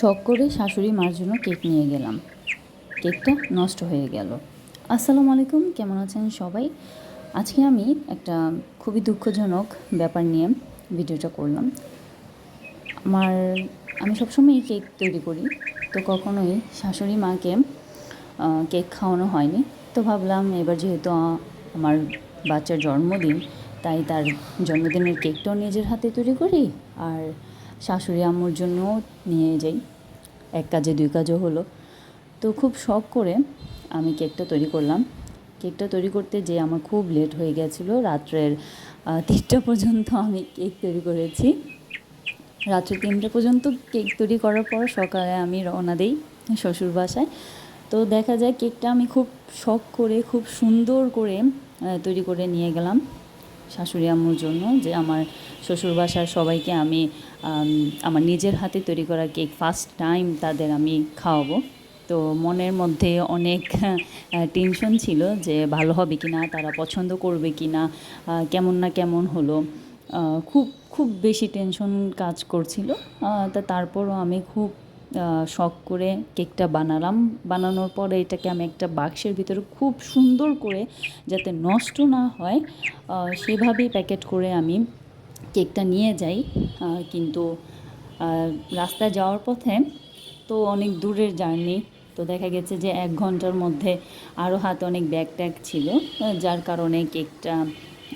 শখ করে শাশুড়ি মার জন্য কেক নিয়ে গেলাম। কেকটা নষ্ট হয়ে গেল। আসসালামু আলাইকুম, কেমন আছেন সবাই? আজকে আমি একটা খুবই দুঃখজনক ব্যাপার নিয়ে ভিডিওটা করলাম। আমার, আমি সবসময়ই কেক তৈরি করি, তো কখনোই শাশুড়ি মাকে কেক খাওয়ানো হয়নি। তো ভাবলাম এবার যেহেতু আমার বাচ্চার জন্মদিন, তাই তার জন্মদিনের কেকটাও নিজের হাতে তৈরি করি, আর শাশুড়ি আম্মুর জন্যও নিয়ে যাই। এক কাজে দুই কাজও হলো। তো খুব শখ করে আমি কেকটা তৈরি করলাম। কেকটা তৈরি করতে যে আমার খুব লেট হয়ে গেছিল। রাত্রের তিনটা পর্যন্ত আমি কেক তৈরি করেছি। রাত্রে তিনটে পর্যন্ত কেক তৈরি করার পর সকালে আমি রওনা দিই শ্বশুর বাসায়। তো দেখা যায় কেকটা আমি খুব শখ করে, খুব সুন্দর করে তৈরি করে নিয়ে গেলাম। শাশুড়ি আম্মুর জন্য যে আমার শ্বশুর বাসার সবাইকে আমি আমার নিজের হাতে তৈরি করা কেক ফার্স্ট টাইম তাদের আমি খাওয়াবো। তো মনের মধ্যে অনেক টেনশন ছিল যে ভালো হবে কি না তারা পছন্দ করবে কি না কেমন না কেমন হলো। খুব খুব বেশি টেনশন কাজ করছিল। তা তারপরও আমি খুব শখ করে কেকটা বানালাম। বানানোর পরে এটাকে আমি একটা বাক্সের ভিতরে খুব সুন্দর করে যাতে নষ্ট না হয় সেভাবেই প্যাকেট করে আমি কেকটা নিয়ে যাই। কিন্তু রাস্তায় যাওয়ার পথে তো অনেক দূরের জার্নি। তো দেখা গেছে যে এক ঘণ্টার মধ্যে আরও হাতে অনেক ব্যাগ ট্যাগ ছিল, যার কারণে কেকটা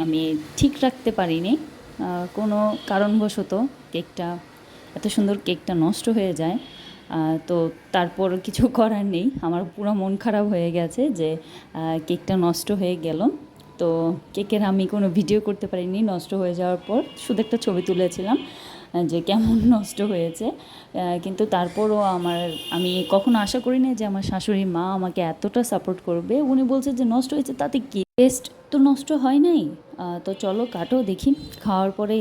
আমি ঠিক রাখতে পারিনি। কোনো কারণবশত কেকটা, এত সুন্দর কেকটা নষ্ট হয়ে যায়। তো তারপর কিছু করার নেই। আমার পুরো মন খারাপ হয়ে গেছে যে কেকটা নষ্ট হয়ে গেল। তো কেকের আমি কোনো ভিডিও করতে পারিনি, নষ্ট হয়ে যাওয়ার পর শুধু একটা ছবি তুলেছিলাম যে কেমন নষ্ট হয়েছে। কিন্তু তারপরও আমার, আমি কখনো আশা করিনি যে আমার শাশুড়ি মা আমাকে এতটা সাপোর্ট করবে। উনি বলছে যে, নষ্ট হয়েছে তাতে কি? টেস্ট তো নষ্ট হয় নাই। তো চলো কাটো, দেখি। খাওয়ার পরে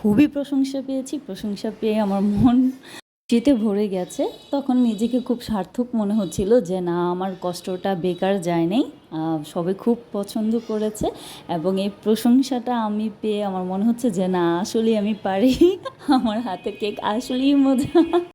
খুবই প্রশংসা পেয়েছি। প্রশংসা পেয়ে আমার মন শীতে ভরে গেছে, তখন নিজেকে খুব সার্থক মনে হচ্ছিল যে, না, আমার কষ্টটা বেকার যায় নাই। সবে খুব পছন্দ করেছে এবং এই প্রশংসাটা আমি পেয়ে আমার মনে হচ্ছে যে, না, আসলেই আমি পারি। আমার হাতে কেক আসলেই মজা।